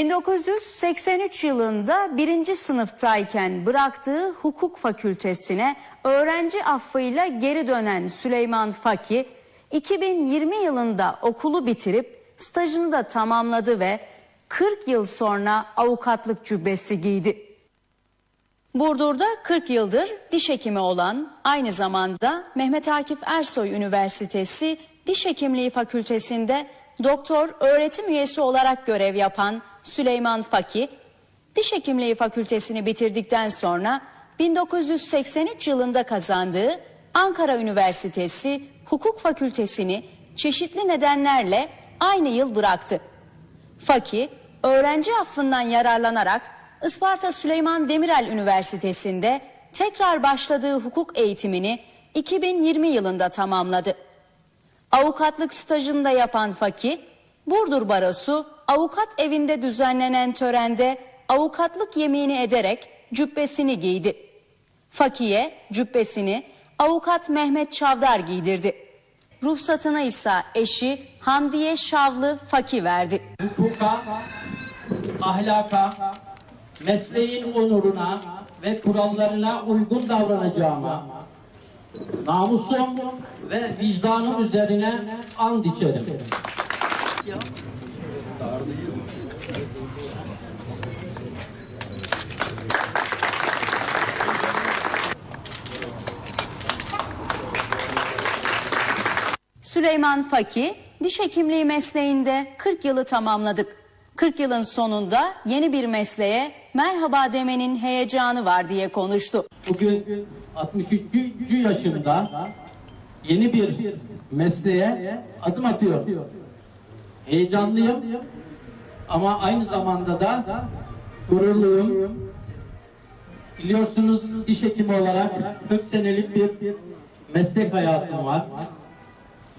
1983 yılında birinci sınıftayken bıraktığı hukuk fakültesine öğrenci affıyla geri dönen Süleyman Faki, 2020 yılında okulu bitirip stajını da tamamladı ve 40 yıl sonra avukatlık cübbesi giydi. Burdur'da 40 yıldır diş hekimi olan, aynı zamanda Mehmet Akif Ersoy Üniversitesi Diş Hekimliği Fakültesinde doktor öğretim üyesi olarak görev yapan Süleyman Faki, Diş Hekimliği Fakültesini bitirdikten sonra 1983 yılında kazandığı Ankara Üniversitesi Hukuk Fakültesini çeşitli nedenlerle aynı yıl bıraktı. Faki, öğrenci affından yararlanarak Isparta Süleyman Demirel Üniversitesi'nde tekrar başladığı hukuk eğitimini 2020 yılında tamamladı. Avukatlık stajını da yapan Faki, Burdur Barosu avukat evinde düzenlenen törende avukatlık yemini ederek cübbesini giydi. Faki'ye cübbesini avukat Mehmet Çavdar giydirdi. Ruhsatını ise eşi Hamdiye Şavlı Faki verdi. hukuka, ahlaka, mesleğin onuruna ve kurallarına uygun davranacağıma, namusum ve vicdanım üzerine and içerim. Süleyman Faki, diş hekimliği mesleğinde 40 yılı tamamladık. 40 yılın sonunda yeni bir mesleğe merhaba demenin heyecanı var diye konuştu. Bugün 63. yaşımda yeni bir mesleğe adım atıyorum. Heyecanlıyım ama aynı zamanda da gururluyum. Biliyorsunuz diş hekimi olarak 40 senelik bir meslek hayatım var.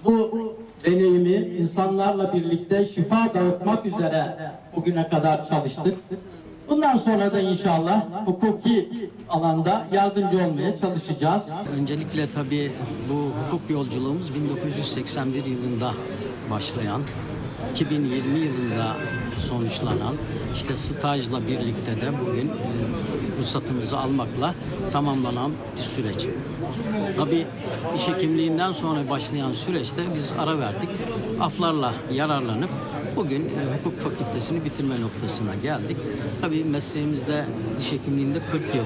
Bu deneyimi insanlarla birlikte şifa dağıtmak üzere bugüne kadar çalıştık. Bundan sonra da inşallah hukuki alanda yardımcı olmaya çalışacağız. Öncelikle tabii bu hukuk yolculuğumuz 1981 yılında başlayan, 2020 yılında sonuçlanan, işte stajla birlikte de bugün e, ruhsatımızı almakla tamamlanan bir süreç. Tabii iş hekimliğinden sonra başlayan süreçte biz ara verdik. Aflarla yararlanıp bugün e, hukuk fakültesini bitirme noktasına geldik. Tabii mesleğimizde diş hekimliğinde 40 yıl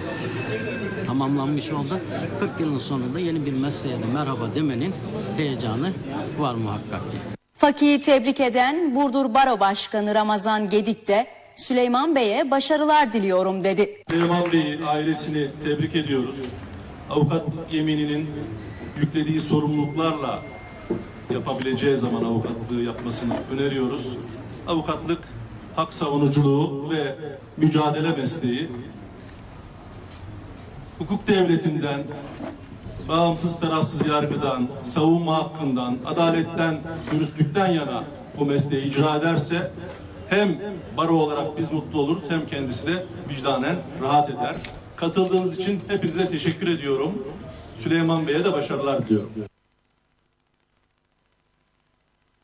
tamamlanmış oldu. 40 yılın sonunda yeni bir mesleğe de merhaba demenin heyecanı var muhakkak ki. Faki'yi tebrik eden Burdur Baro Başkanı Ramazan Gedik de Süleyman Bey'e başarılar diliyorum dedi. Süleyman Bey'i, ailesini tebrik ediyoruz. Avukatlık yemininin yüklediği sorumluluklarla yapabileceği zaman avukatlığı yapmasını öneriyoruz. Avukatlık hak savunuculuğu ve mücadele mesleği. Hukuk devletinden, bağımsız tarafsız yargıdan, savunma hakkından, adaletten, dürüstlükten yana bu mesleği icra ederse hem baro olarak biz mutlu oluruz hem kendisi de vicdanen rahat eder. Katıldığınız için hepinize teşekkür ediyorum. Süleyman Bey'e de başarılar diliyorum.